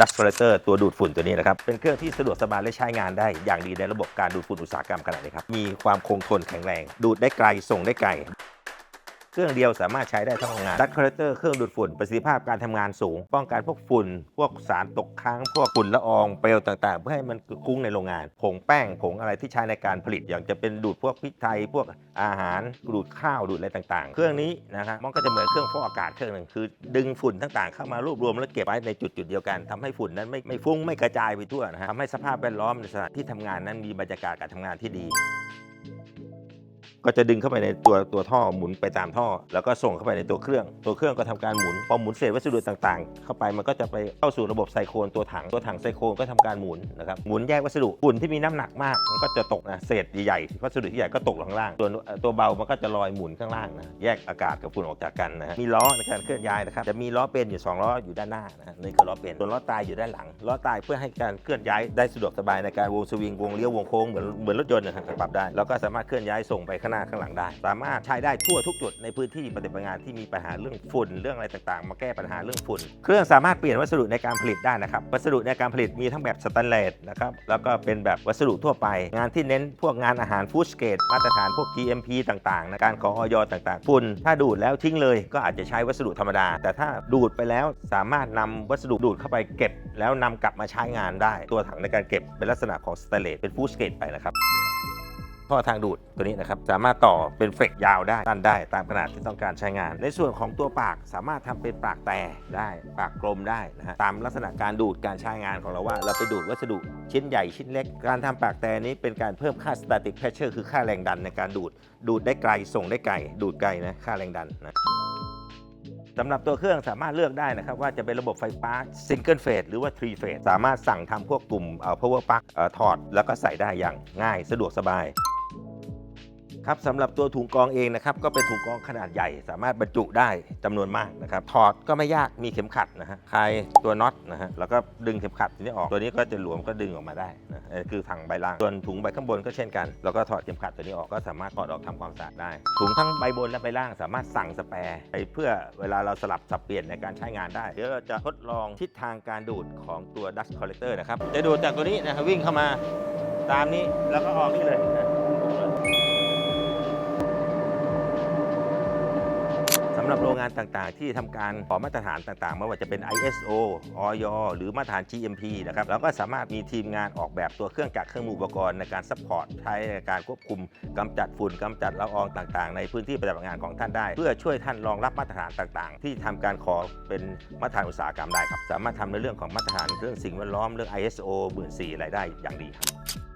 ดัสเฟลเตอร์ตัวดูดฝุ่นตัวนี้นะครับ เป็นเครื่องที่สะดวกสบายและใช้งานได้อย่างดีในระบบการดูดฝุ่นอุตสาหกรรมขนาดนี้ครับ มีความคงทนแข็งแรง ดูดได้ไกล ส่งได้ไกล เครื่องเดียวสามารถใช้ได้ทั้งโรงงาน Dust Collector เครื่องดูดฝุ่นประสิทธิภาพการทำงานสูง ป้องกันพวกฝุ่น พวกสารตกค้าง พวกฝุ่นละอองเปลวต่างๆ เพื่อให้มันคุ้งในโรงงาน ผงแป้งผงอะไรที่ใช้ในการผลิตอย่างจะเป็นดูดพวกพริกไทย พวกอาหารดูดข้าวดูดอะไรต่างๆ เครื่องนี้นะครับมันก็จะเหมือนเครื่องฟอกอากาศเครื่องหนึ่งคือ ดึงฝุ่นต่างๆ เข้ามารวบรวมแล้วเก็บไว้ในจุดๆเดียวกันทำให้ฝุ่นนั้นไม่ไม่ฟุ้งไม่กระจายไปทั่วนะฮะทำให้สภาพแวดล้อมในสถานที่ทำงานนั้นมีบรรยากาศการทำงานที่ดี ก็จะดึงเข้าไปในตัวตัวท่อหมุนไปตามท่อ แล้วก็ส่งเข้าไปในตัวเครื่อง ตัวเครื่องก็ทำการหมุนพอหมุนเศษวัสดุต่างๆ เข้าไปมันก็จะไปเข้าสู่ระบบไซโครนตัวถังตัวถังไซโครนก็ทำการหมุนนะครับหมุนแยกวัสดุฝุ่นที่มีน้ำหนักมากมันก็จะตกนะเศษใหญ่ๆวัสดุที่ใหญ่ก็ตกลงล่างตัวตัวเบามันก็จะลอยหมุนข้างล่างนะแยกอากาศกับฝุ่นออกจากกันนะฮะมีล้อในการเคลื่อนย้ายนะครับจะมีล้อเป็นอยู่สองล้ออยู่ด้านหน้านะฮะนี่คือล้อเป็นส่วนล้อตายอยู่ด้านหลังล้อตายเพื่อให้การเคลื่อนย้ายได้สะดวกสบายในการวงสวิงวงเลี้ยววงโค้งเหมือนเหมือนรถยนต์นะครับปรับได้แล้วก็สามารถเคลื่อนย้ายส่งไปข้างหน้าข้างหลังได้ สามารถใช้ได้ทั่วทุกจุดในพื้นที่ปฏิบัติงานที่มีปัญหาเรื่องฝุ่นเรื่องอะไรต่างๆ มาแก้ปัญหาเรื่องฝุ่น เครื่องสามารถเปลี่ยนวัสดุในการผลิตได้นะครับ วัสดุในการผลิตมีทั้งแบบสแตนเลสนะครับแล้วก็เป็นแบบวัสดุทั่วไป งานที่เน้นพวกงานอาหารฟู้ดสเกตมาตรฐานพวก GMP ต่างๆนะการขอออยต่างๆฝุ่นถ้าดูดแล้วทิ้งเลย ก็อาจจะใช้วัสดุธรรมดา แต่ถ้าดูดไปแล้วสามารถนำวัสดุดูดเข้าไปเก็บ แล้วนำกลับมาใช้งานได้ ตัวถังในการเก็บเป็นลักษณะของสแตนเลสเป็นฟู้ดสเกตไปนะครับ ท่อทางดูดตัวนี้นะครับสามารถต่อเป็นเฟกยาวได้ตั้นได้ตามขนาดที่ต้องการใช้งาน ในส่วนของตัวปากสามารถทำเป็นปากแต่ได้ปากกลมได้นะฮะตามลักษณะการดูดการใช้งานของเราว่า เราไปดูดวัสดุชิ้นใหญ่ชิ้นเล็ก การทำปากแต่นี้เป็นการเพิ่มค่า static pressure คือค่าแรงดันในการดูดดูดได้ไกลส่งได้ไกลดูดไกลนะค่าแรงดันนะสำหรับตัวเครื่องสามารถเลือกได้นะครับ ว่าจะเป็นระบบไฟฟ้า Single Phase หรือว่า Three Phase สามารถสั่งทำพวกกลุ่มเอ่อ power plug เอ่อถอด แล้วก็ใส่ได้อย่างง่ายสะดวกสบาย ครับสำหรับตัวถุงกองเองนะครับก็เป็นถุงกองขนาดใหญ่ สามารถบรรจุได้จำนวนมากนะครับถอดก็ไม่ยากมีเข็มขัดนะฮะคลายตัวน็อตนะฮะแล้วก็ดึงเข็มขัดตัวนี้ออก ตัวนี้ก็จะหลวมก็ดึงออกมาได้นะคือถังใบล่างส่วนถุงใบข้างบนก็เช่นกันแล้วก็ถอดเข็มขัดตัวนี้ออกก็สามารถถอดออกทำความสะอาดได้ ถุงทั้งใบบนและใบล่างสามารถสั่งสแปร์ไปเพื่อเวลาเราสลับสับเปลี่ยนในการใช้งานได้เดี๋ยวเราจะทดลองทิศทางการดูดของตัว dust collector นะครับจะดูดจากตัวนี้นะครับวิ่งเข้ามาตามนี้แล้วก็ออกนี่เลยนะ หรับโรงงานต่างๆ ที่ทำการขอมาตรฐานต่างๆไม่ว่าจะเป็น ISO ออยหรือมาตรฐาน GMP นะครับเราก็สามารถมีทีมงานออกแบบตัวเครื่องจักรเครื่องมืออุปกรณ์ในการซัพพอร์ตใช้ในการควบคุมกำจัดฝุ่นกำจัดละอองต่าง ๆ ในพื้นที่ปฏิบัติงานของท่านได้ เพื่อช่วยท่านรองรับมาตรฐานต่างๆ ที่ทำการขอเป็นมาตรฐานอุตสาหกรรมได้ครับสามารถทำในเรื่องของมาตรฐานเรื่องสิ่งแวดล้อมเรื่อง ISO 1 4 0 0อะไรได้อย่างดีครับ